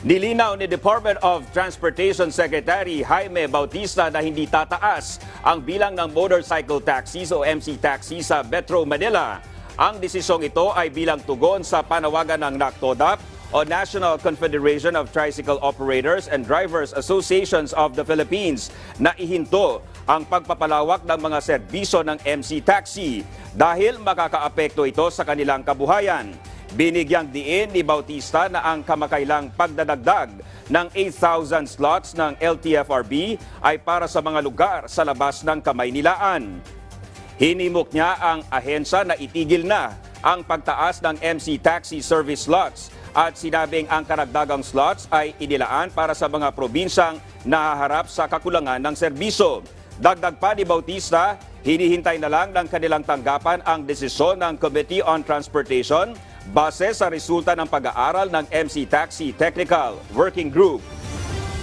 Nilinaw ni Department of Transportation Secretary Jaime Bautista na hindi tataas ang bilang ng motorcycle taxis o MC taxi sa Metro Manila. Ang desisyong ito ay bilang tugon sa panawagan ng NACTODAP o National Confederation of Tricycle Operators and Drivers Associations of the Philippines na ihinto ang pagpapalawak ng mga serbisyo ng MC taxi dahil makakaapekto ito sa kanilang kabuhayan. Binigyang diin ni Bautista na ang kamakailang pagdadagdag ng 8,000 slots ng LTFRB ay para sa mga lugar sa labas ng Kamaynilaan. Hinimok niya ang ahensya na itigil na ang pagtaas ng MC taxi service slots at sinabing ang karagdagang slots ay inilaan para sa mga probinsyang nahaharap sa kakulangan ng serbisyo. Dagdag pa ni Bautista, hinihintay na lang ng kanilang tanggapan ang desisyon ng Committee on Transportation base sa resulta ng pag-aaral ng MC Taxi Technical Working Group.